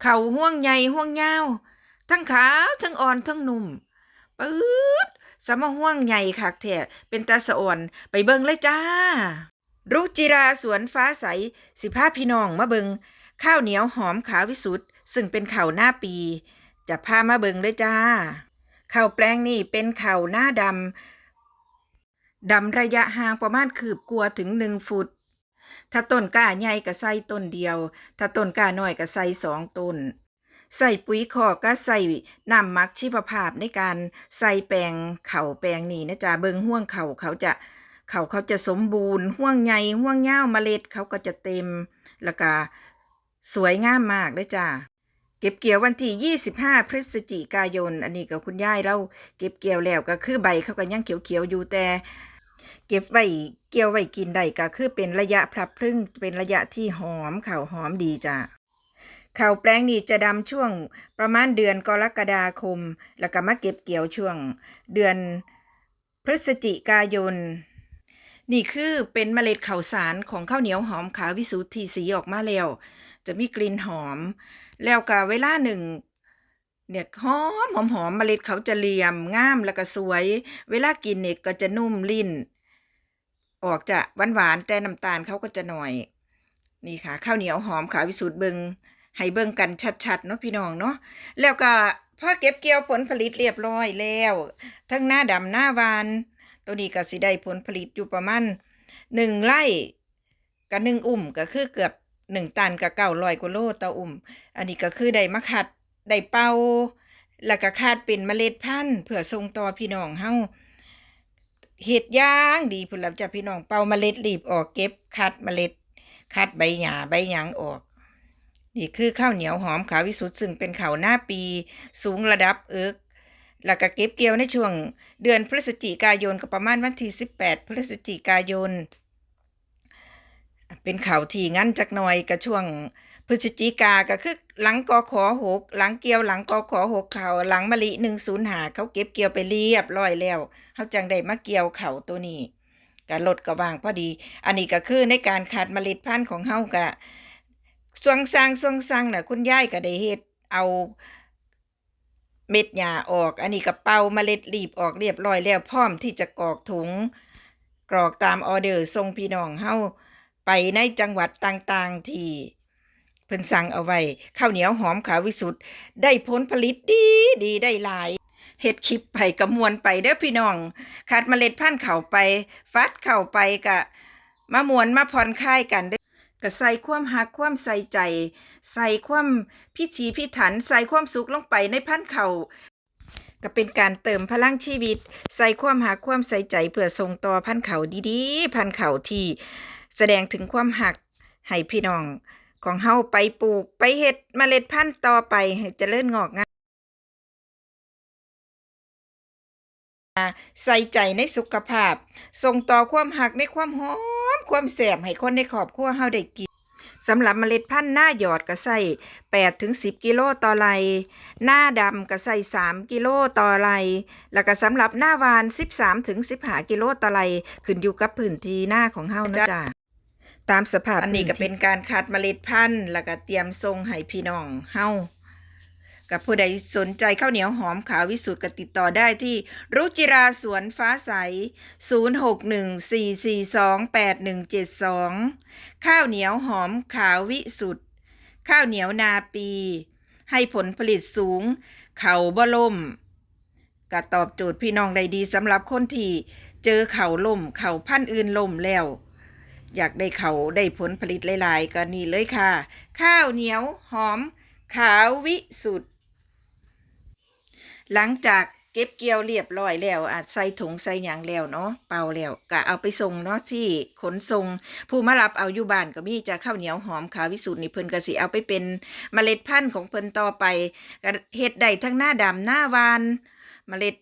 เข่าห่วงใหญ่ห่วงยาว ทั้งขาวทั้งอ่อนทั้งนุ่มปื๊ดสมห่วงใหญ่คักแท้เป็นตาสะอ่อนไปเบิ่งเลยจ้า รุจิราสวนฟ้าใสสิพาพี่น้องมาเบิงข้าวเหนียวหอมขาววิสุทธ์ซึ่งเป็นข้าวหน้าปี จะพามาเบิงเลยจ้าข้าวแปลงนี่เป็นข้าวหน้าดำดำระยะห่างประมาณคืบกลัวถึงหนึ่งฟุต ถ้าต้นกล้าใหญ่ก็ใส่ต้นเดียว ถ้าต้นกล้าน้อยก็ใส่สองต้น ใส่ปุ๋ยคอกก็ใส่น้ำมักชีวภาพในการใส่แปลงเข่าแปลงนี่นะจ๊ะเบิงห่วงเข่าเขาจะเขาเขาจะสมบูรณ์ห่วงใหญ่ห่วงยาเมล็ดเขาก็จะเต็ม แล้วก็สวยงามมากเลยจ้ะเก็บเกี่ยววันที่ 25 พฤศจิกายน อันนี้ก็คุณยายเราเก็บเกี่ยวแล้วก็คือใบเขาก็ยังเขียวๆอยู่แต่ เก็บไว้เกี่ยวไว้กินได้ก็คือเป็นระยะพลับพรึ่งเป็นระยะที่หอมข่าวหอมดีจ้ะข่าวแปลงนี่จะดำช่วงประมาณเดือนกรกฎาคม แล้วก็มาเก็บเกี่ยวช่วงเดือนพฤศจิกายน นี่คือเป็นเมล็ดข้าวสารของข้าวเหนียวหอมขาววิสุทธีสีออกมาแล้ว จะมีกลิ่นหอม แล้วก็เวลาหนึ่งเนี่ยหอมหอมหอมเมล็ดเขาจะเหลี่ยมงามแล้วก็สวย เวลากินเนี่ยก็จะนุ่มลิ้น ออกจะหวานหวานๆแต่น้ำตาลเขาก็จะหน่อย นี่ค่ะ ข้าวเหนียวหอมขาววิสุทธ์เบิงให้เบิงกันชัดๆเนาะพี่น้องเนาะแล้วก็พอเก็บเกี่ยวผลผลิตเรียบร้อยแล้ว ทั้งหน้าดำหน้าวาน ตัวนี้ก็สิได้ผลผลิตอยู่ประมาณหนึ่งไร่กับหนึ่งอุ่มก็คือเกือบหนึ่งตันกับเก้าร้อยกว่าโลต่ออุ่ม อันนี้ก็คือได้มาคัดได้เป่าแล้วก็คาดเป็นเมล็ดพันธุ์เพื่อส่งต่อพี่น้องเฮา เห็ดย่างดีพุ่นล่ะจ้ะพี่น้องเป่าเมล็ดรีบออกเก็บคัดเมล็ด คัดใบหญ้าใบหยางออกนี่คือข้าวเหนียวหอมขาววิสุทธิ์ซึ่งเป็นข้าวหน้าปี สูงระดับเอิกแล้วก็เก็บเกี่ยวในช่วง เดือนพฤศจิกายนก็ประมาณวันที่ 18 พฤศจิกายน เป็นข่าวที่งั้นจักหน่อยกับช่วงพฤศจิกาก็คือหลังกอขอหกหลังเกี่ยวหลังกอขอหกเขาหลังมะลิหนึ่งศูนย์หาเขาเก็บเกี่ยวไปเรียบร้อยแล้วเขาจังได้มาเกี่ยวเขาตัวนี้การลดก็วางพอดี อันนี้ก็คือในการขาดเมล็ดพันธุ์ของเฮากะสวงสร้างสวงสร้างน่ะคุณยายก็ได้เฮ็ดเอาเม็ดหญ้าออก อันนี้ก็เป่าเมล็ดรีบออกเรียบร้อยแล้วพร้อมที่จะกรอกถุงกรอกตามออเดอร์ส่งพี่น้องเฮา ไปในจังหวัดต่างๆที่เพิ่นสั่งเอาไว้ข้าวเหนียวหอมขาววิสุทธ์ได้ผลผลิตดีดีได้หลายเฮ็ดคลิปไปกระมวลไปเด้อพี่น้องขาดเมล็ดพันธุ์เข้าไป ฟัดเข้าไปกะมามวนมาผ่อนคลายกันเด้ก็ใส่ความหักความใส่ใจ ใส่ความพิถีพิถัน ใส่ความสุขลงไปในพันธุ์เขาก็เป็นการเติมพลังชีวิต ใส่ความหักความใส่ใจเพื่อส่งต่อพันธุ์เข่าดีๆ พันธุ์เข่าที่ แสดงถึงความหักให้พี่น้องของเฮาไปปลูกไปเฮ็ดเมล็ดพันธุ์ต่อไปให้เจริญงอกงามใส่ใจในสุขภาพ ส่งต่อความหักในความหอม ความแสบให้คนในครอบครัวเฮาได้กินสำหรับเมล็ดพันธุ์หน้าหยอดก็ใส่8ถึง10 กิโลต่อไร่หน้าดำก็ใส่3 กิโลต่อไร่แล้วก็สำหรับหน้าวาน 13ถึง15 กิโลต่อไร่ขึ้นอยู่กับพื้นที่หน้าของเฮานะจ๊ะ ตามสภาพ อันนี้ก็เป็นการคัดเมล็ดพันธุ์ แล้วก็เตรียมส่งให้พี่น้องเฮากับผู้ใดสนใจข้าวเหนียวหอมขาววิสุทธ์ก็ติดต่อได้ที่ รุจิราสวนฟ้าใส 0614428172 ข้าวเหนียวหอมขาววิสุทธ์ข้าวเหนียวนาปี ให้ผลผลิตสูง เขาบ่ล่มก็ตอบโจทย์พี่น้องได้ดีสำหรับคนที่เจอเขาล่มเขาพันธุ์อื่นล่มแล้ว อยากได้เขาได้ผลผลิตหลายๆก็นี่เลยค่ะ ข้าวเหนียวหอม ขาววิสุทธ์หลังจากเก็บเกี่ยวเรียบร้อยแล้วอาจใส่ถุงใส่หยังแล้วเนาะเป่าแล้วก็เอาไปส่งเนาะที่ขนส่งผู้มารับเอาอยู่บ้านก็มีจะข้าวเหนียวหอมขาววิสุทธ์นี่เพิ่นก็สิเอาไปเป็นเมล็ดพันธุ์ของเพิ่นต่อไปก็เฮ็ดได้ทั้งหน้าดำหน้าวาน เมล็ด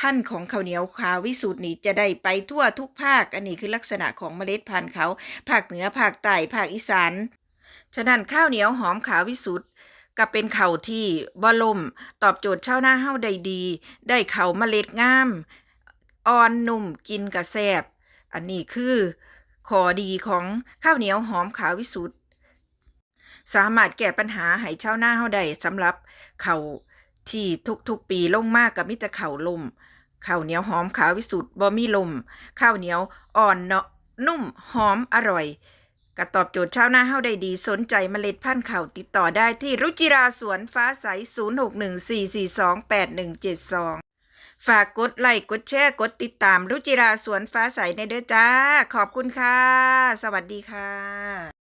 พันธุ์ของข้าวเหนียวขาววิสุทธ์นี่จะได้ไปทั่วทุกภาค อันนี้คือลักษณะของเมล็ดพันธุ์เขาภาคเหนือภาคใต้ภาคอีสานฉะนั้นข้าวเหนียวหอมขาววิสุทธ์ก็เป็นเข่าวที่บ่ล่มตอบโจทย์ชาวนาเฮาได้ดี ได้เข่าวเมล็ดงามอ่อนนุ่มกินกระแซบอันนี้คือข้อดีของข้าวเหนียวหอมขาววิสุทธ์สามารถแก้ปัญหาให้ชาวนาเฮาได้สำหรับข้าวที่ทุกๆปีลงมากกับมิตรข้าวลม ข้าวเหนียวหอมขาววิสุทธ์บ่มีลมข้าวเหนียวอ่อนเนาะนุ่มหอมอร่อยก็ตอบโจทย์ชาวนาเฮาได้ดีสนใจเมล็ดพันธุ์ข้าวติดต่อได้ที่รุจิราสวนฟ้าใส 0614428172 ฝากกดไลค์กดแชร์กดติดตามรุจิราสวนฟ้าใสในเด้อจ้า ขอบคุณค่ะ สวัสดีค่ะ